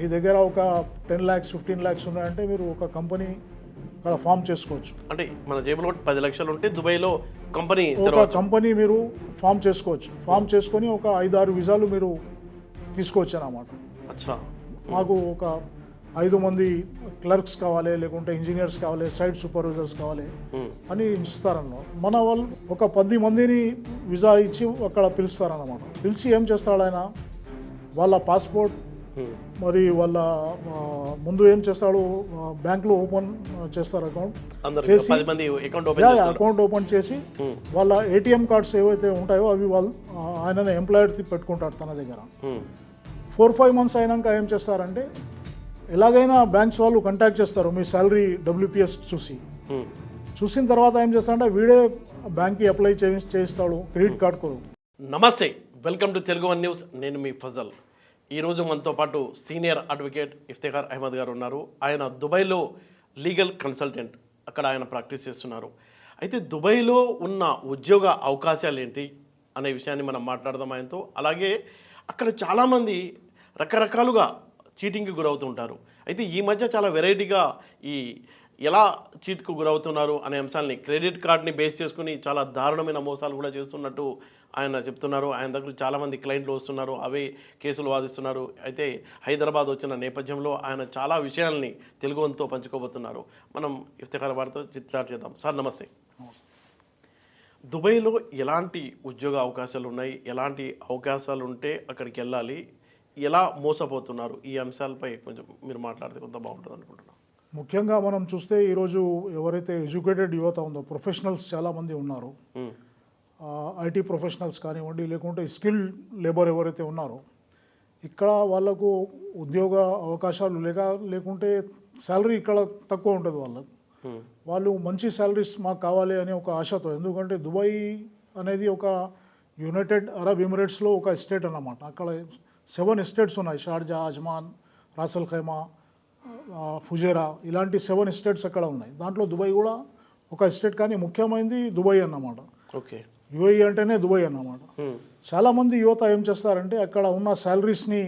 మీ దగ్గర ఒక ten lakhs fifteen lakhs ఉన్నాయంటే మీరు ఒక కంపెనీ అక్కడ ఫామ్ చేసుకోవచ్చు. అంటే మన జేబులో పది లక్షలు ఉంటే దుబాయ్లో కంపెనీ ఒక కంపెనీ మీరు ఫామ్ చేసుకోవచ్చు. ఫామ్ చేసుకొని ఒక ఐదు ఆరు విజాలు మీరు తీసుకోవచ్చు అన్నమాట అచ్చా. మాకు ఒక ఐదు మంది క్లర్క్స్ కావాలి లేకుంటే ఇంజనీర్స్ కావాలి సైట్ సూపర్వైజర్స్ కావాలి అని ఇస్తారన్నమాట. మన వాళ్ళు ఒక పది మందిని విజా ఇచ్చి అక్కడ పిలుస్తారన్నమాట. పిలిచి ఏం చేస్తాడు ఆయన? వాళ్ళ పాస్పోర్ట్ మరి వాళ్ళ ముందు ఏం చేస్తాడు? బ్యాంక్లో ఓపెన్ చేస్తారు అకౌంట్. చేసి- అకౌంట్ ఓపెన్ చేసి వాళ్ళ ఏటీఎం కార్డ్స్ ఏవైతే ఉంటాయో అవి వాళ్ళు ఆ, ఆయననే ఎంప్లాయర్ పెట్టుకుంటారు తన దగ్గర. ఫోర్ ఫైవ్ మంత్స్ అయినాక ఏం చేస్తారంటే ఎలాగైనా బ్యాంక్స్ వాళ్ళు కాంటాక్ట్ చేస్తారు మీ శాలరీ డబ్ల్యూపీఎస్ చూసి. చూసిన తర్వాత ఏం చేస్తారంటే వీడే బ్యాంక్కి అప్లై చేయి చేయిస్తాడు క్రెడిట్ కార్డ్ కొరకు నమస్తే welcome to Telugu one news. నేను మీ ఫజల్. ఈరోజు మనతో పాటు సీనియర్ అడ్వకేట్ ఇఫ్తిఖార్ అహ్మద్ గారు ఉన్నారు. ఆయన దుబాయ్లో లీగల్ కన్సల్టెంట్ అక్కడ ఆయన ప్రాక్టీస్ చేస్తున్నారు. అయితే దుబాయ్లో ఉన్న ఉద్యోగ అవకాశాలు ఏంటి అనే విషయాన్ని మనం మాట్లాడదాం ఆయనతో. అలాగే అక్కడ చాలామంది రకరకాలుగా చీటింగ్కి గురవుతుంటారు అయితే ఈ మధ్య చాలా వెరైటీగా ఈ ఎలా చీట్కు గురవుతున్నారు అనే అంశాలని క్రెడిట్ కార్డ్ని బేస్ చేసుకుని చాలా దారుణమైన మోసాలు కూడా చేస్తున్నట్టు ఆయన చెప్తున్నారు. ఆయన దగ్గర చాలామంది క్లయింట్లు వస్తున్నారు. అవే కేసులు వాదిస్తున్నారు. అయితే హైదరాబాద్ వచ్చిన నేపథ్యంలో ఆయన చాలా విషయాల్ని తెలుగుతో పంచుకోబోతున్నారు. మనం ఇఫ్తిఖార్ వారితో చిట్లాట్ చేద్దాం. సార్ నమస్తే. దుబాయ్లో ఎలాంటి ఉద్యోగ అవకాశాలు ఉన్నాయి? ఎలాంటి అవకాశాలు ఉంటే అక్కడికి వెళ్ళాలి? ఎలా మోసపోతున్నారు? ఈ అంశాలపై కొంచెం మీరు మాట్లాడితే కొంత బాగుంటుంది అనుకుంటున్నాను ముఖ్యంగా మనం చూస్తే ఈరోజు ఎవరైతే ఎడ్యుకేటెడ్ యువత ఉందో ప్రొఫెషనల్స్ చాలామంది ఉన్నారు. ఐటీ ప్రొఫెషనల్స్ కానివ్వండి లేకుంటే స్కిల్ లేబర్ ఎవరైతే ఉన్నారో ఇక్కడ వాళ్ళకు ఉద్యోగ అవకాశాలు లేక లేకుంటే శాలరీ ఇక్కడ తక్కువ ఉంటుంది వాళ్ళకు. ఉమ్, వాళ్ళు మంచి శాలరీస్ మాకు కావాలి అనే ఒక ఆశతో ఎందుకంటే దుబాయ్ అనేది ఒక యునైటెడ్ అరబ్ ఎమిరేట్స్లో ఒక ఎస్టేట్ అన్నమాట. అక్కడ సెవెన్ ఎస్టేట్స్ ఉన్నాయి షార్జా అజ్మాన్ రాసల్ ఖైమా ఫుజేరా ఇలాంటి సెవెన్ ఎస్టేట్స్ అక్కడ ఉన్నాయి. దాంట్లో దుబాయ్ కూడా ఒక ఎస్టేట్ కానీ ముఖ్యమైనది దుబాయ్ అన్నమాట. ఓకే. యుఏఈ అంటేనే దుబాయ్ అన్నమాట. చాలామంది యువత ఏం చేస్తారంటే అక్కడ ఉన్న శాలరీస్ని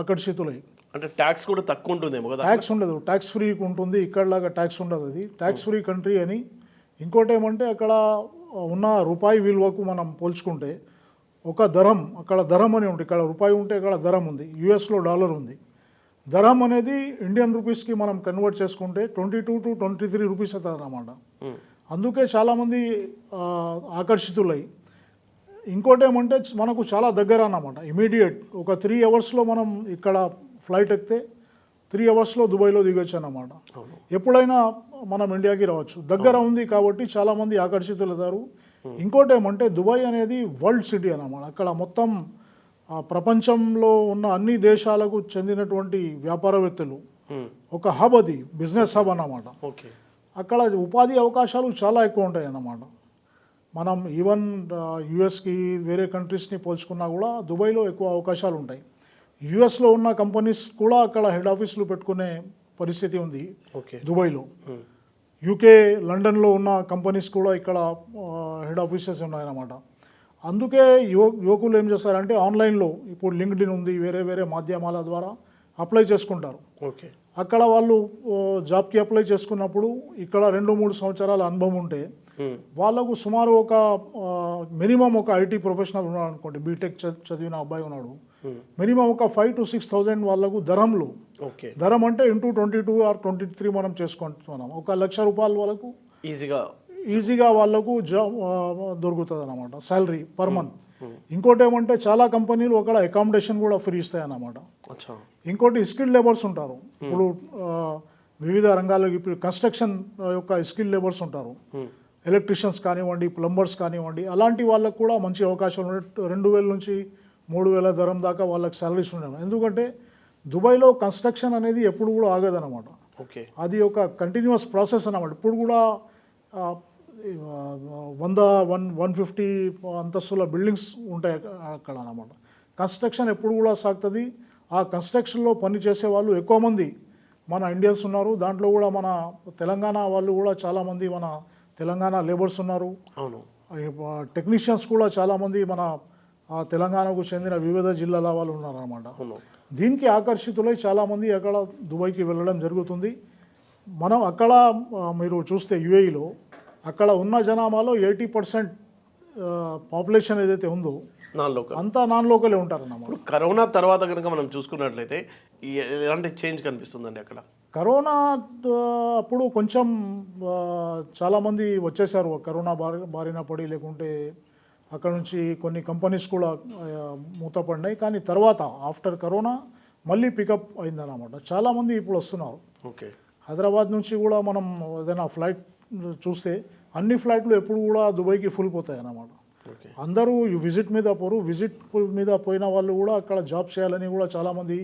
ఆకర్షితులై. అంటే ట్యాక్స్ కూడా తక్కువ ఉంటుందేమో కదా ట్యాక్స్ ఉండదు. ట్యాక్స్ ఫ్రీ ఉంటుంది. ఇక్కడలాగా ట్యాక్స్ ఉండదు అది. ట్యాక్స్ ఫ్రీ కంట్రీ అని. ఇంకోటి ఏమంటే అక్కడ ఉన్న రూపాయి విలువకు మనం పోల్చుకుంటే ఒక ధరం అక్కడ ధరం అని ఉంటుంది ఇక్కడ రూపాయి ఉంటే ఇక్కడ ధరం ఉంది. యుఎస్లో డాలర్ ఉంది. ధరం అనేది ఇండియన్ రూపీస్కి మనం కన్వర్ట్ చేసుకుంటే twenty two to twenty three rupees అవుతుంది అన్నమాట. అందుకే చాలామంది ఆకర్షితులై. ఇంకోటి ఏమంటే మనకు చాలా దగ్గర అన్నమాట ఇమీడియట్ ఒక త్రీ అవర్స్లో మనం ఇక్కడ ఫ్లైట్ ఎక్కితే త్రీ అవర్స్లో దుబాయ్లో దిగొచ్చు అన్నమాట ఎప్పుడైనా మనం ఇండియాకి రావచ్చు. దగ్గర ఉంది కాబట్టి చాలామంది ఆకర్షితులు అవుతారు ఇంకోటి ఏమంటే దుబాయ్ అనేది వరల్డ్ సిటీ అన్నమాట. అక్కడ మొత్తం ప్రపంచంలో ఉన్న అన్ని దేశాలకు చెందినటువంటి వ్యాపారవేత్తలు. ఒక హబ్ అది బిజినెస్ హబ్ అన్నమాట. ఓకే. అక్కడ ఉపాధి అవకాశాలు చాలా ఎక్కువ ఉంటాయి అన్నమాట. మనం ఈవెన్ యుఎస్కి వేరే కంట్రీస్ని పోల్చుకున్నా కూడా దుబాయ్లో ఎక్కువ అవకాశాలు ఉంటాయి. యుఎస్లో ఉన్న కంపెనీస్ కూడా అక్కడ హెడ్ ఆఫీసులు పెట్టుకునే పరిస్థితి ఉంది ఓకే. దుబాయ్లో. యూకే లండన్లో ఉన్న కంపెనీస్ కూడా ఇక్కడ హెడ్ ఆఫీసెస్ ఉన్నాయన్నమాట అందుకే యువ యువకులు ఏం చేస్తారంటే ఆన్లైన్లో ఇప్పుడు లింక్డ్ఇన్ ఉంది వేరే వేరే మాధ్యమాల ద్వారా అప్లై చేసుకుంటారు. ఓకే. అక్కడ వాళ్ళు జాబ్కి అప్లై చేసుకున్నప్పుడు ఇక్కడ రెండు మూడు సంవత్సరాల అనుభవం ఉంటే వాళ్ళకు సుమారు ఒక మినిమం ఒక ఐటీ ప్రొఫెషనల్ ఉన్నాడు అనుకోండి బీటెక్ చదివిన అబ్బాయి ఉన్నాడు. మినిమం ఒక ఫైవ్ టు సిక్స్ థౌజండ్ వాళ్ళకు ధరంలో. ఓకే. ధరం అంటే into twenty two or twenty three మనం చేసుకుంటున్నాం. ఒక లక్ష రూపాయల వరకు ఈజీగా ఈజీగా వాళ్ళకు జాబ్ దొరుకుతుంది అనమాట శాలరీ పర్ మంత్. ఇంకోటి ఏమంటే చాలా కంపెనీలు అక్కడ అకామిడేషన్ కూడా ఫ్రీ ఇస్తాయి అన్నమాట ఇంకోటి స్కిల్ లేబర్స్ ఉంటారు. ఇప్పుడు వివిధ రంగాలకు ఇప్పుడు కన్స్ట్రక్షన్ యొక్క స్కిల్ లేబర్స్ ఉంటారు. ఎలక్ట్రీషియన్స్ కానివ్వండి ప్లంబర్స్ కానివ్వండి అలాంటి వాళ్ళకు కూడా మంచి అవకాశాలు ఉన్నాయి రెండు వేల నుంచి మూడు వేల ధరం దాకా వాళ్ళకి శాలరీస్ ఉన్నాయి ఎందుకంటే దుబాయ్లో కన్స్ట్రక్షన్ అనేది ఎప్పుడు కూడా ఆగదన్నమాట. ఓకే. అది ఒక కంటిన్యూస్ ప్రాసెస్ అన్నమాట. ఇప్పుడు కూడా వంద వన్ వన్ ఫిఫ్టీ అంతస్తుల బిల్డింగ్స్ ఉంటాయి అక్క- అక్కడ అన్నమాట. కన్స్ట్రక్షన్ ఎప్పుడు కూడా సాగుతుంది. ఆ కన్స్ట్రక్షన్లో పని చేసే వాళ్ళు ఎక్కువ మంది మన ఇండియన్స్ ఉన్నారు. దాంట్లో కూడా మన తెలంగాణ వాళ్ళు కూడా చాలామంది మన తెలంగాణ లేబర్స్ ఉన్నారు. అవును. టెక్నీషియన్స్ కూడా చాలామంది మన తెలంగాణకు చెందిన వివిధ జిల్లాల వాళ్ళు ఉన్నారు అన్నమాట అవును. దీనికి ఆకర్షితులై చాలామంది అక్కడ దుబాయ్కి వెళ్ళడం జరుగుతుంది. మనం అక్కడ మీరు చూస్తే యుఏఈలో అక్కడ ఉన్న జనాభాలో ఎయిటీ పర్సెంట్ పాపులేషన్ ఏదైతే ఉందో నాన్ లోకల్ అంతా నాన్ లోకలే ఉంటారన్నమాట. ఇప్పుడు కరోనా తర్వాత కనుక మనం చూసుకున్నట్లయితే ఎలాంటి చేంజ్ కనిపిస్తుందండి అక్కడ? కరోనా అప్పుడు కొంచెం చాలామంది వచ్చేసారు కరోనా బారి బారిన పడి లేకుంటే అక్కడ నుంచి కొన్ని కంపెనీస్ కూడా మూతపడినాయి. కానీ తర్వాత ఆఫ్టర్ కరోనా మళ్ళీ పికప్ అయిందన్నమాట. చాలామంది ఇప్పుడు వస్తున్నారు. ఓకే. హైదరాబాద్ నుంచి కూడా మనం ఏదైనా ఫ్లైట్ చూస్తే అన్ని ఫ్లైట్లు ఎప్పుడు కూడా దుబాయ్కి ఫుల్ పోతాయి అన్నమాట అందరూ విజిట్ మీద పోరు. విజిట్ మీద పోయిన వాళ్ళు కూడా అక్కడ జాబ్ చేయాలని కూడా చాలామంది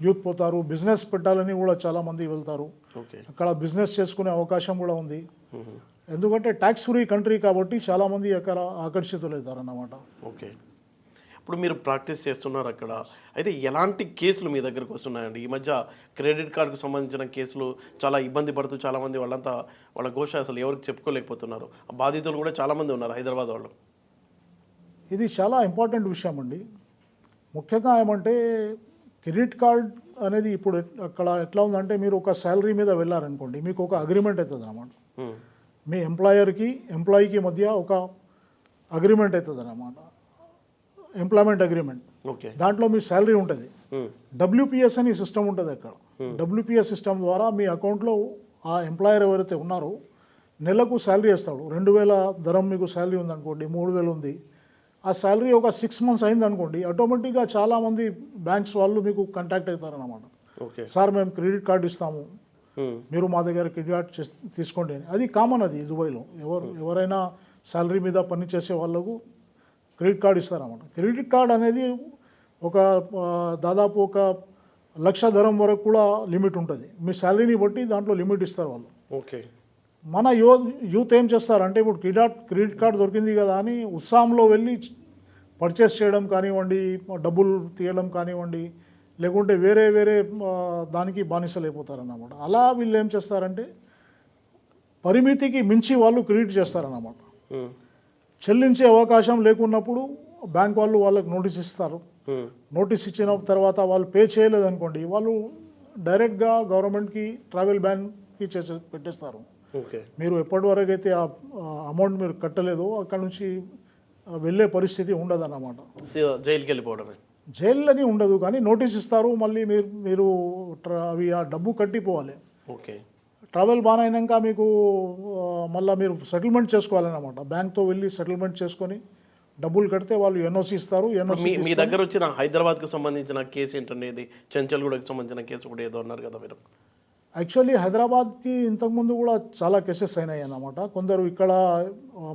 యూత్ పోతారు. బిజినెస్ పెట్టాలని కూడా చాలామంది వెళ్తారు. అక్కడ బిజినెస్ చేసుకునే అవకాశం కూడా ఉంది. ఎందుకంటే ట్యాక్స్ ఫ్రీ కంట్రీ కాబట్టి చాలామంది అక్కడ ఆకర్షితులవుతారు అన్నమాట ఓకే. ఇప్పుడు మీరు ప్రాక్టీస్ చేస్తున్నారు అక్కడ. అయితే ఎలాంటి కేసులు మీ దగ్గరకు వస్తున్నాయండి? ఈ మధ్య క్రెడిట్ కార్డుకు సంబంధించిన కేసులు చాలా ఇబ్బంది పడుతూ చాలామంది వాళ్ళంతా వాళ్ళ ఘోష అసలు ఎవరికి చెప్పుకోలేకపోతున్నారు. ఆ బాధితులు కూడా చాలామంది ఉన్నారు హైదరాబాద్ వాళ్ళు. ఇది చాలా ఇంపార్టెంట్ విషయం అండి. ముఖ్యంగా ఏమంటే క్రెడిట్ కార్డ్ అనేది ఇప్పుడు అక్కడ ఎట్లా ఉందంటే మీరు ఒక శాలరీ మీద వెళ్ళారనుకోండి మీకు ఒక అగ్రిమెంట్ అవుతుంది అన్నమాట ఉమ్, మీ ఎంప్లాయర్కి ఎంప్లాయీకి మధ్య ఒక అగ్రిమెంట్ అవుతుంది అన్నమాట ఎంప్లాయ్మెంట్ అగ్రిమెంట్. ఓకే. దాంట్లో మీ శాలరీ ఉంటుంది. డబ్ల్యూపిఎస్ అని సిస్టమ్ ఉంటుంది అక్కడ. డబ్ల్యూపిఎస్ సిస్టమ్ ద్వారా మీ అకౌంట్లో ఆ ఎంప్లాయర్ ఎవరైతే ఉన్నారో నెలకు శాలరీ వేస్తాడు. రెండు వేల ధరం మీకు శాలరీ ఉందనుకోండి మూడు వేలు ఉంది. ఆ శాలరీ ఒక సిక్స్ మంత్స్ అయింది అనుకోండి ఆటోమేటిక్గా చాలామంది బ్యాంక్స్ వాళ్ళు మీకు కాంటాక్ట్ అవుతారన్నమాట. ఓకే. సార్ మేము క్రెడిట్ కార్డు ఇస్తాము. మీరు మా దగ్గర క్రెడిట్ కార్డ్ తీసుకోండి అని. అది కామన్ అది దుబాయ్లో. ఎవరు ఎవరైనా శాలరీ మీద పని చేసే వాళ్ళకు క్రెడిట్ కార్డ్ ఇస్తారన్నమాట. క్రెడిట్ కార్డ్ అనేది ఒక దాదాపు ఒక లక్ష ధరం వరకు కూడా లిమిట్ ఉంటుంది. మీ శాలరీని బట్టి దాంట్లో లిమిట్ ఇస్తారు వాళ్ళు. ఓకే. మన యూ యూత్ ఏం చేస్తారంటే ఇప్పుడు క్రెడిట్ క్రెడిట్ కార్డ్ దొరికింది కదా అని ఉత్సాహంలో వెళ్ళి పర్చేస్ చేయడం కానివ్వండి డబ్బులు తీయడం కానివ్వండి లేకుంటే వేరే వేరే దానికి బానిసలు అయిపోతారన్నమాట అలా వీళ్ళు ఏం చేస్తారంటే పరిమితికి మించి వాళ్ళు క్రెడిట్ చేస్తారన్నమాట. చెల్లించే అవకాశం లేకున్నప్పుడు బ్యాంక్ వాళ్ళు వాళ్ళకి నోటీస్ ఇస్తారు. ఉమ్, నోటీస్ ఇచ్చిన తర్వాత వాళ్ళు పే చేయలేదనుకోండి వాళ్ళు డైరెక్ట్గా గవర్నమెంట్కి ట్రావెల్ బ్యాన్కి చేసే పెట్టేస్తారు. ఓకే. మీరు ఎప్పటి వరకు అయితే ఆ అమౌంట్ మీరు కట్టలేదో అక్కడ నుంచి వెళ్ళే పరిస్థితి ఉండదన్నమాట. సీదా జైలుకి వెళ్ళిపోవడమే జైల్లోని ఉండదు కానీ నోటీస్ ఇస్తారు మళ్ళీ మీరు మీరు అవి ఆ డబ్బు కట్టిపోవాలి. ఓకే. ట్రావెల్ బాన్ అయినాక మీకు మళ్ళీ మీరు సెటిల్మెంట్ చేసుకోవాలన్నమాట. బ్యాంక్తో వెళ్ళి సెటిల్మెంట్ చేసుకొని డబ్బులు కడితే వాళ్ళు ఎన్ఓసి ఇస్తారు ఎన్ఓసి మీ దగ్గర వచ్చిన హైదరాబాద్కు సంబంధించిన కేసు ఏంటండి ఇది? చెంచల్గూడకు సంబంధించిన కేసు కూడా ఏదో అన్నారు కదా మీరు. యాక్చువల్లీ హైదరాబాద్కి ఇంతకుముందు కూడా చాలా కేసెస్ అయినాయి అన్నమాట కొందరు ఇక్కడ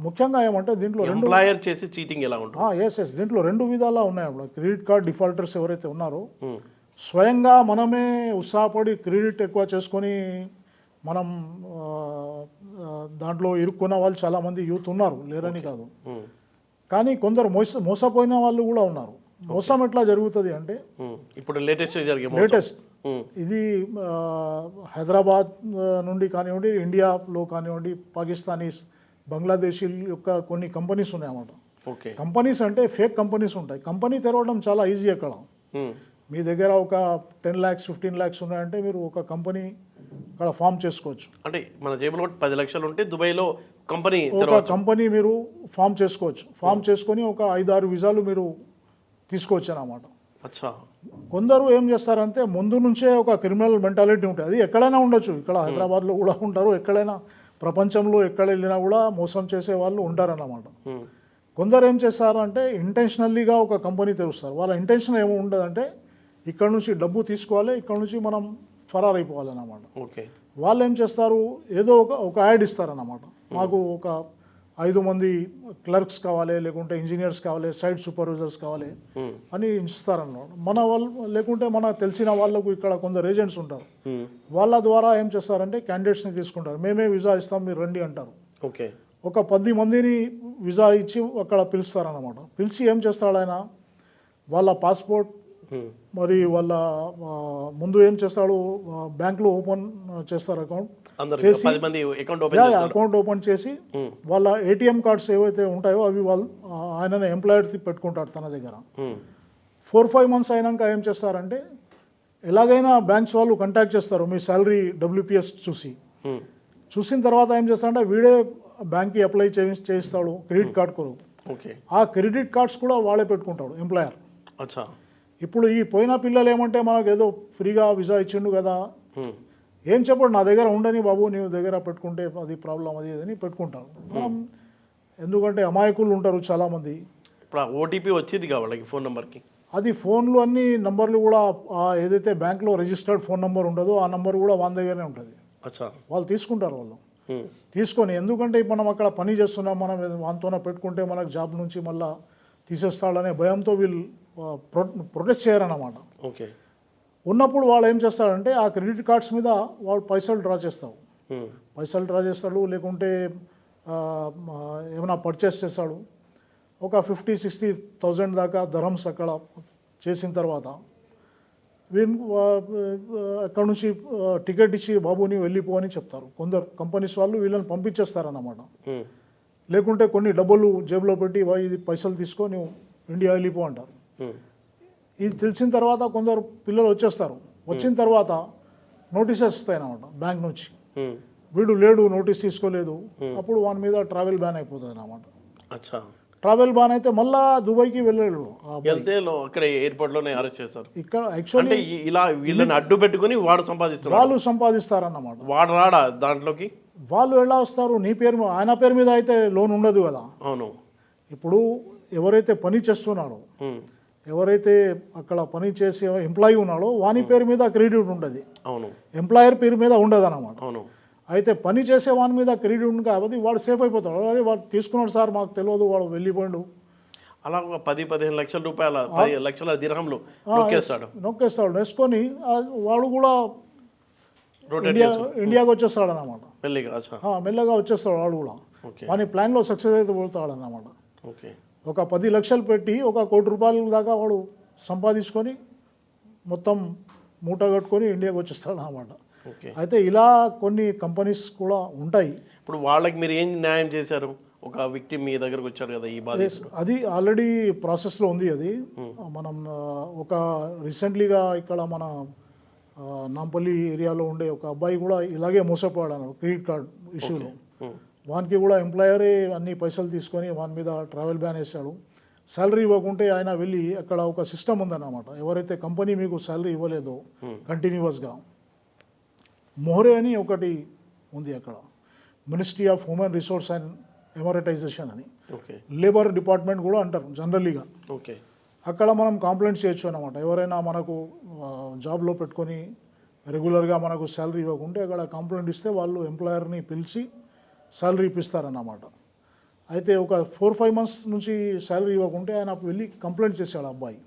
ముఖ్యంగా ఏమంటే దీంట్లో రెండు ఎంప్లాయర్ చేసి చీటింగ్ ఎలా ఉంటుంది? ఎస్ ఎస్ దీంట్లో రెండు విధాలా ఉన్నాయి అప్పుడు. క్రెడిట్ కార్డ్ డిఫాల్టర్స్ ఎవరైతే ఉన్నారో స్వయంగా మనమే ఉత్సాహపడి క్రెడిట్ ఎక్కువ చేసుకొని మనం దాంట్లో ఇరుక్కున్న వాళ్ళు చాలామంది యూత్ ఉన్నారు లేరని కాదు. కానీ కొందరు మోస మోసపోయిన వాళ్ళు కూడా ఉన్నారు. మోసం ఎట్లా జరుగుతుంది అంటే. ఇప్పుడు లేటెస్ట్. లేటెస్ట్ ఇది హైదరాబాద్ నుండి కానివ్వండి ఇండియాలో కానివ్వండి పాకిస్తానీస్ బంగ్లాదేశీ యొక్క కొన్ని కంపెనీస్ ఉన్నాయన్నమాట. ఓకే. కంపెనీస్ అంటే ఫేక్ కంపెనీస్ ఉంటాయి. కంపెనీ తెరవడం చాలా ఈజీ అక్కడ మీ దగ్గర ఒక టెన్ ల్యాక్స్ ఫిఫ్టీన్ ల్యాక్స్ ఉన్నాయంటే మీరు ఒక కంపెనీ అక్కడ ఫామ్ చేసుకోవచ్చు. అంటే మన జేబులో పది లక్షలు ఉంటే దుబాయ్లో కంపెనీ ఒక కంపెనీ మీరు ఫామ్ చేసుకోవచ్చు. ఫామ్ చేసుకొని ఒక ఐదారు వీసాలు మీరు తీసుకోవచ్చు అన్నమాట కొందరు ఏం చేస్తారంటే ముందు నుంచే ఒక క్రిమినల్ మెంటాలిటీ ఉంటుంది. అది ఎక్కడైనా ఉండొచ్చు. ఇక్కడ హైదరాబాద్లో కూడా ఉంటారు. ఎక్కడైనా ప్రపంచంలో ఎక్కడ వెళ్ళినా కూడా మోసం చేసే వాళ్ళు ఉంటారన్నమాట. కొందరు ఏం చేస్తారంటే ఇంటెన్షనల్లీగా ఒక కంపెనీ తెరుస్తారు. వాళ్ళ ఇంటెన్షన్ ఏమో ఉండదంటే ఇక్కడ నుంచి డబ్బు తీసుకోవాలి. ఇక్కడ నుంచి మనం ఫరార్ అయిపోవాలన్నమాట ఓకే. వాళ్ళు ఏం చేస్తారు? ఏదో ఒక ఒక యాడ్ ఇస్తారన్నమాట. మాకు ఒక ఐదు మంది క్లర్క్స్ కావాలి లేకుంటే ఇంజనీర్స్ కావాలి సైట్ సూపర్వైజర్స్ కావాలి అని ఇస్తారన్నమాట. మన వాళ్ళు లేకుంటే మన తెలిసిన వాళ్ళకు ఇక్కడ కొందరు ఏజెంట్స్ ఉంటారు. వాళ్ళ ద్వారా ఏం చేస్తారంటే క్యాండిడేట్స్ని తీసుకుంటారు. మేమే వీసా ఇస్తాం మీరు రండి అంటారు. ఓకే. ఒక పది మందిని వీసా ఇచ్చి అక్కడ పిలుస్తారన్నమాట. పిలిచి ఏం చేస్తాడు ఆయన? వాళ్ళ పాస్పోర్ట్ మరి వాళ్ళ ముందు ఏం చేస్తాడు? బ్యాంక్లో ఓపెన్ చేస్తారు అకౌంట్ మంది అకౌంట్ ఓపెన్ చేసి వాళ్ళ ఏటీఎం కార్డ్స్ ఏవైతే ఉంటాయో అవి వాళ్ళు ఆయన ఎంప్లాయర్ పెట్టుకుంటాడు తన దగ్గర. ఫోర్ ఫైవ్ మంత్స్ అయినాక ఏం చేస్తారంటే ఎలాగైనా బ్యాంక్స్ వాళ్ళు కాంటాక్ట్ చేస్తారు మీ శాలరీ డబ్ల్యూపీఎస్ చూసి. చూసిన తర్వాత ఏం చేస్తాడంటే వీడే బ్యాంక్కి అప్లై చేయి చేయిస్తాడు క్రెడిట్ కార్డ్ కొరకు. ఓకే. ఆ క్రెడిట్ కార్డ్స్ కూడా వాడే పెట్టుకుంటాడు ఎంప్లాయర్. అచ్చా. ఇప్పుడు ఈ పోయిన పిల్లలు ఏమంటే మనకు ఏదో ఫ్రీగా వీసా ఇచ్చిండు కదా. ఏం చెప్పడు నా దగ్గర ఉండని బాబు నీ దగ్గర పెట్టుకుంటే అది ప్రాబ్లం అది అని పెట్టుకుంటారు. మనం ఎందుకంటే అమాయకులు ఉంటారు చాలామంది. ఇప్పుడు ఓటీపీ వచ్చింది వాళ్ళకి ఫోన్ నెంబర్కి? అది ఫోన్లు అన్ని నంబర్లు కూడా ఏదైతే బ్యాంక్లో రిజిస్టర్డ్ ఫోన్ నెంబర్ ఉండదో ఆ నంబర్ కూడా వాళ్ళ దగ్గరనే ఉంటుంది. వాళ్ళు తీసుకుంటారు వాళ్ళు. తీసుకొని ఎందుకంటే మనం అక్కడ పని చేస్తున్నాం మనం వాళ్ళతోనే పెట్టుకుంటే మనకు జాబ్ నుంచి మళ్ళా తీసేస్తాడనే భయంతో వీళ్ళు ఆ, ప్రొ ప్రొటెక్ట్ చేయరన్నమాట ఓకే. ఉన్నప్పుడు వాళ్ళు ఏం చేస్తారంటే ఆ క్రెడిట్ కార్డ్స్ మీద వాళ్ళు పైసలు డ్రా చేస్తావు పైసలు డ్రా చేస్తాడు లేకుంటే ఏమైనా పర్చేస్ చేస్తాడు. ఒక ఫిఫ్టీ సిక్స్టీ థౌజండ్ దాకా ధరమ్స్ అక్కడ చేసిన తర్వాత అక్కడ నుంచి టికెట్ ఇచ్చి బాబుని వెళ్ళిపో అని చెప్తారు. కొందరు కంపెనీస్ వాళ్ళు వీళ్ళని పంపించేస్తారన్నమాట. లేకుంటే కొన్ని డబ్బులు జేబులో పెట్టి "వా, ఇది పైసలు తీసుకో నువ్వు ఇండియా వెళ్ళిపో అంటారు. ఇది తెలిసిన తర్వాత కొందరు పిల్లలు వచ్చేస్తారు. వచ్చిన తర్వాత నోటీసెస్ వస్తాయన్నమాట బ్యాంక్ నుంచి. వీడు లేడు నోటీస్ తీసుకోలేదు. అప్పుడు వాని మీద ట్రావెల్ బ్యాన్ అయిపోతుంది అన్నమాట అచ్చా. ట్రావెల్ బ్యాన్ అయితే మళ్ళా దుబాయ్కి వెళ్ళాడు. వెళ్తే అరెస్ట్ ఇక్కడ యాక్చువల్లీ ఇలా వీళ్ళని అడ్డు పెట్టుకుని వాడు సంపాదిస్తున్నాడు. వాళ్ళు సంపాదిస్తారన్నమాట. వాడు రాడా దాంట్లోకి? వాళ్ళు ఎలా వస్తారు? నీ పేరు ఆయన పేరు మీద అయితే లోన్ ఉండదు కదా. అవును. ఇప్పుడు ఎవరైతే పని చేస్తున్నాడో ఉమ్, ఎవరైతే అక్కడ పని చేసే ఎంప్లాయీ ఉన్నాడో వాని పేరు మీద క్రెడిట్ ఉండదు. అవును. ఎంప్లాయర్ పేరు మీద ఉండదు అన్నమాట అవును. అయితే పని చేసే వాని మీద క్రెడిట్ ఉంది కాబట్టి వాడు సేఫ్ అయిపోతాడు. అరే వాడు తీసుకున్నాడు సార్ మాకు తెలియదు వాడు వెళ్ళిపోయాడు. అలా ఒక పది పదిహేను లక్షల రూపాయల పది లక్షల దిరహంలు నొక్కేస్తాడు. నొక్కేస్తాడు. వేసుకొని ఆ, వాడు కూడా ఇండియా ఇండియాకి వచ్చేస్తాడు అన్నమాట మెల్లిగా మెల్లగా వచ్చేస్తాడు వాడు కూడా. వాని ప్లాన్లో సక్సెస్ అయితే పోతాడు అన్నమాట ఓకే. ఒక పది లక్షలు పెట్టి ఒక కోటి రూపాయల దాకా వాడు సంపాదించుకొని మొత్తం మూట కట్టుకొని ఇండియాకి వచ్చేస్తాడు అన్నమాట. ఓకే. అయితే ఇలా కొన్ని కంపెనీస్ కూడా ఉంటాయి. ఇప్పుడు వాళ్ళకి మీరు ఏం న్యాయం చేశారు? ఒక వ్యక్తి మీ దగ్గరకు వచ్చాడు కదా ఈ బాధ అది ఆల్రెడీ ప్రాసెస్లో ఉంది అది. మనం ఆ, ఒక రీసెంట్లీగా ఇక్కడ మన నాంపల్లి ఏరియాలో ఉండే ఒక అబ్బాయి కూడా ఇలాగే మోసపోయాడు అన్నాడు క్రెడిట్ కార్డ్ ఇష్యూలో. వానికి కూడా ఎంప్లాయరే అన్ని పైసలు తీసుకొని వాని మీద ట్రావెల్ బ్యాన్ వేశాడు. శాలరీ ఇవ్వకుంటే ఆయన వెళ్ళి అక్కడ ఒక సిస్టమ్ ఉందన్నమాట. ఎవరైతే కంపెనీ మీకు శాలరీ ఇవ్వలేదో కంటిన్యూస్గా మోహరే అని ఒకటి ఉంది అక్కడ. Ministry of human resource and emiratisation అని. ఓకే. లేబర్ డిపార్ట్మెంట్ కూడా అంటారు జనరలీగా ఓకే. అక్కడ మనం కంప్లైంట్ చేయొచ్చు అనమాట ఎవరైనా మనకు జాబ్లో పెట్టుకొని రెగ్యులర్గా మనకు శాలరీ ఇవ్వకుంటే అక్కడ కంప్లైంట్ ఇస్తే వాళ్ళు ఎంప్లాయర్ని పిలిచి శాలరీ ఇప్పిస్తారన్నమాట. అయితే ఒక ఫోర్ ఫైవ్ మంత్స్ నుంచి శాలరీ ఇవ్వకుంటే ఆయన వెళ్ళి కంప్లైంట్ చేశాడు అబ్బాయి.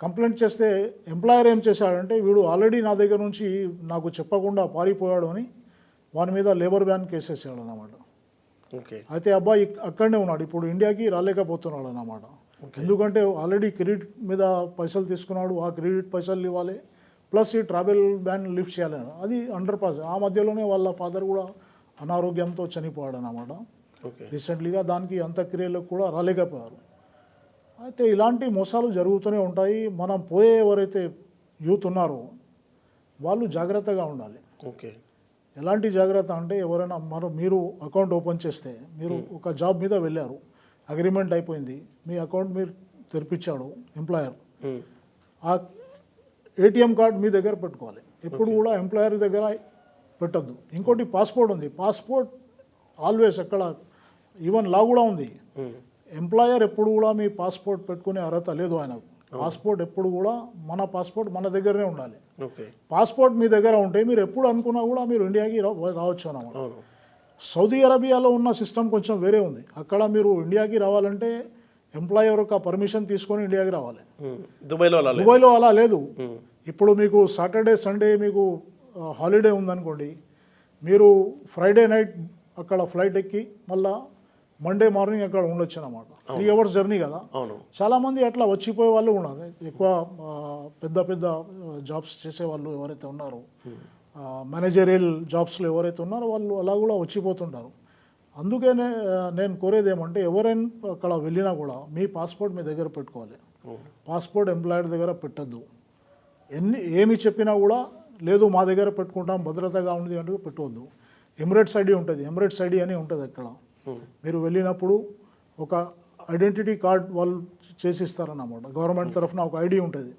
కంప్లైంట్ చేస్తే ఎంప్లాయర్ ఏం చేశాడంటే వీడు ఆల్రెడీ నా దగ్గర నుంచి నాకు చెప్పకుండా పారిపోయాడు అని వాని మీద లేబర్ బ్యాన్ కేసేసాడు అన్నమాట ఓకే. అయితే అబ్బాయి అక్కడనే ఉన్నాడు. ఇప్పుడు ఇండియాకి రాలేకపోతున్నాడు అన్నమాట ఎందుకంటే ఆల్రెడీ క్రెడిట్ మీద పైసలు తీసుకున్నాడు ఆ క్రెడిట్ పైసలు ఇవ్వాలి ప్లస్ ఈ ట్రావెల్ బ్యాన్ లిఫ్ట్ చేయాలి. అది అండర్ పాస్ ఆ మధ్యలోనే వాళ్ళ ఫాదర్ కూడా అనారోగ్యంతో చనిపోయాడు అన్నమాట ఓకే. రీసెంట్లీగా దానికి అంత్యక్రియలకు కూడా రాలేకపోయారు. అయితే ఇలాంటి మోసాలు జరుగుతూనే ఉంటాయి. మనం పోయే ఎవరైతే యూత్ ఉన్నారో వాళ్ళు జాగ్రత్తగా ఉండాలి. ఓకే. ఎలాంటి జాగ్రత్త అంటే ఎవరైనా మనం మీరు అకౌంట్ ఓపెన్ చేస్తే మీరు ఒక జాబ్ మీద వెళ్ళారు. అగ్రిమెంట్ అయిపోయింది. మీ అకౌంట్ మీరు తెరిపించాడు ఎంప్లాయర్. ఆ ఏటీఎం కార్డ్ మీ దగ్గర పెట్టుకోవాలి. ఎప్పుడు కూడా ఎంప్లాయర్ దగ్గర పెట్టద్దు. ఇంకోటి పాస్పోర్ట్ ఉంది. పాస్పోర్ట్ ఆల్వేస్ ఎక్కడ ఈవెన్ లా కూడా ఉంది. ఎంప్లాయర్ ఎప్పుడు కూడా మీ పాస్పోర్ట్ పెట్టుకునే అర్హత లేదు ఆయనకు పాస్పోర్ట్ ఎప్పుడు కూడా మన పాస్పోర్ట్ మన దగ్గరనే ఉండాలి. పాస్పోర్ట్ మీ దగ్గర ఉంటే మీరు ఎప్పుడు అనుకున్నా కూడా మీరు ఇండియాకి రావచ్చు అన్నమాట. సౌదీ అరేబియాలో ఉన్న సిస్టమ్ కొంచెం వేరే ఉంది. అక్కడ మీరు ఇండియాకి రావాలంటే ఎంప్లాయర్ యొక్క పర్మిషన్ తీసుకొని ఇండియాకి రావాలి. దుబాయ్లో అలా లేదు. దుబాయ్లో అలా లేదు. ఇప్పుడు మీకు సాటర్డే సండే మీకు హాలిడే ఉందనుకోండి మీరు ఫ్రైడే నైట్ అక్కడ ఫ్లైట్ ఎక్కి మళ్ళా మండే మార్నింగ్ అక్కడ ఉండొచ్చు అన్నమాట త్రీ అవర్స్ జర్నీ కదా. చాలామంది అట్లా వచ్చిపోయే వాళ్ళు ఉన్నారు. ఎక్కువ పెద్ద పెద్ద జాబ్స్ చేసే వాళ్ళు ఎవరైతే ఉన్నారో మేనేజరియల్ జాబ్స్లో ఎవరైతే ఉన్నారో వాళ్ళు అలా కూడా వచ్చిపోతుంటారు. అందుకే నేను కోరేది ఏమంటే ఎవరైనా అక్కడ వెళ్ళినా కూడా మీ పాస్పోర్ట్ మీ దగ్గర పెట్టుకోవాలి. పాస్పోర్ట్ ఎంప్లాయర్ దగ్గర పెట్టద్దు. ఎన్ని ఏమి చెప్పినా కూడా లేదు మా దగ్గర పెట్టుకుంటాం భద్రతగా ఉంది అంటే పెట్టవద్దు ఎమిరేట్స్ ఐడి ఉంటుంది. ఎమిరేట్స్ ఐడి అని ఉంటుంది అక్కడ. మీరు వెళ్ళినప్పుడు ఒక ఐడెంటిటీ కార్డ్ వాళ్ళు చేసి ఇస్తారన్నమాట గవర్నమెంట్ తరఫున ఒక ఐడి ఉంటుంది.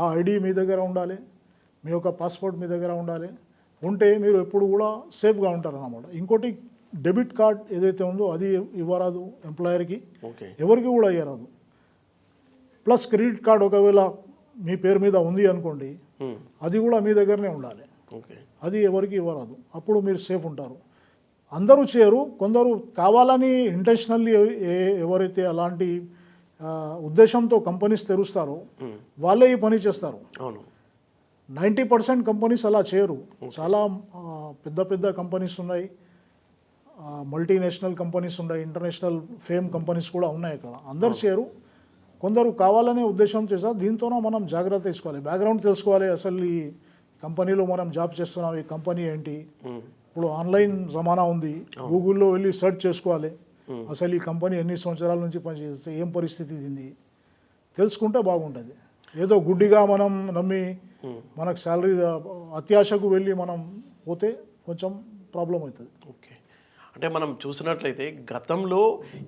ఆ ఐడి మీ దగ్గర ఉండాలి మీ యొక్క పాస్పోర్ట్ మీ దగ్గర ఉండాలి. ఉంటే మీరు ఎప్పుడు కూడా సేఫ్గా ఉంటారన్నమాట. ఇంకోటి డెబిట్ కార్డ్ ఏదైతే ఉందో అది ఇవ్వరాదు ఎంప్లాయర్కి ఎవరికి కూడా ఇవ్వరాదు ప్లస్ క్రెడిట్ కార్డ్ ఒకవేళ మీ పేరు మీద ఉంది అనుకోండి అది కూడా మీ దగ్గరనే ఉండాలి. ఓకే. అది ఎవరికి ఇవ్వరాదు. అప్పుడు మీరు సేఫ్ ఉంటారు. అందరూ చేయరు కొందరు కావాలని ఇంటెన్షనల్లీ ఎవరైతే అలాంటి ఉద్దేశంతో కంపెనీస్ తెరుస్తారో వాళ్ళే ఈ పని చేస్తారు. నైంటీ పర్సెంట్ కంపెనీస్ అలా చేయరు. చాలా పెద్ద పెద్ద కంపెనీస్ ఉన్నాయి. మల్టీనేషనల్ కంపెనీస్ ఉన్నాయి ఇంటర్నేషనల్ ఫేమ్ కంపెనీస్ కూడా ఉన్నాయి అక్కడ. అందరు చేయరు. కొందరు కావాలనే ఉద్దేశం చేస్తారు దీంతోనే మనం జాగ్రత్త తీసుకోవాలి. బ్యాక్గ్రౌండ్ తెలుసుకోవాలి అసలు ఈ కంపెనీలో మనం జాబ్ చేస్తున్నాం ఈ కంపెనీ ఏంటి? ఇప్పుడు ఆన్లైన్ జమానా ఉంది. గూగుల్లో వెళ్ళి సెర్చ్ చేసుకోవాలి. అసలు ఈ కంపెనీ ఎన్ని సంవత్సరాల నుంచి పనిచేస్తే ఏం పరిస్థితి ఇది తెలుసుకుంటే బాగుంటుంది. ఏదో గుడ్డిగా మనం నమ్మి మనకు శాలరీ అత్యాశకు వెళ్ళి మనం పోతే కొంచెం ప్రాబ్లం అవుతుంది. ఓకే. అంటే మనం చూసినట్లయితే గతంలో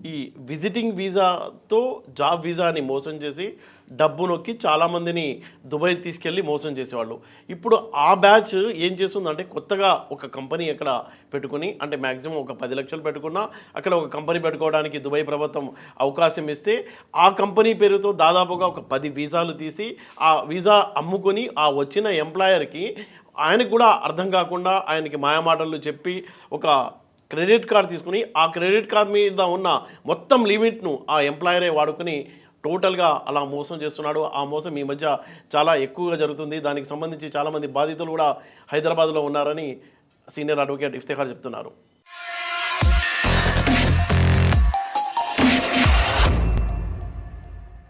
ఈ విజిటింగ్ వీసాతో జాబ్ వీసాని మోసం చేసి డబ్బు నొక్కి చాలామందిని దుబాయ్ తీసుకెళ్ళి మోసం చేసేవాళ్ళు. ఇప్పుడు ఆ బ్యాచ్ ఏం చేస్తుందంటే కొత్తగా ఒక కంపెనీ అక్కడ పెట్టుకుని అంటే మ్యాక్సిమం ఒక పది లక్షలు పెట్టుకున్నా అక్కడ ఒక కంపెనీ పెట్టుకోవడానికి దుబాయ్ ప్రభుత్వం అవకాశం ఇస్తే ఆ కంపెనీ పేరుతో దాదాపుగా ఒక పది వీసాలు తీసి ఆ వీసా అమ్ముకొని ఆ వచ్చిన ఎంప్లాయర్కి ఆయనకు కూడా అర్థం కాకుండా ఆయనకి మాయమాటలు చెప్పి ఒక క్రెడిట్ కార్డు తీసుకుని ఆ క్రెడిట్ కార్డ్ మీద ఉన్న మొత్తం లిమిట్ను ఆ ఎంప్లాయరే వాడుకుని టోటల్గా అలా మోసం చేస్తున్నాడు. ఆ మోసం ఈ మధ్య చాలా ఎక్కువగా జరుగుతుంది. దానికి సంబంధించి చాలామంది బాధితులు కూడా హైదరాబాద్లో ఉన్నారని సీనియర్ అడ్వకేట్ ఇఫ్తిఖార్ చెప్తున్నారు.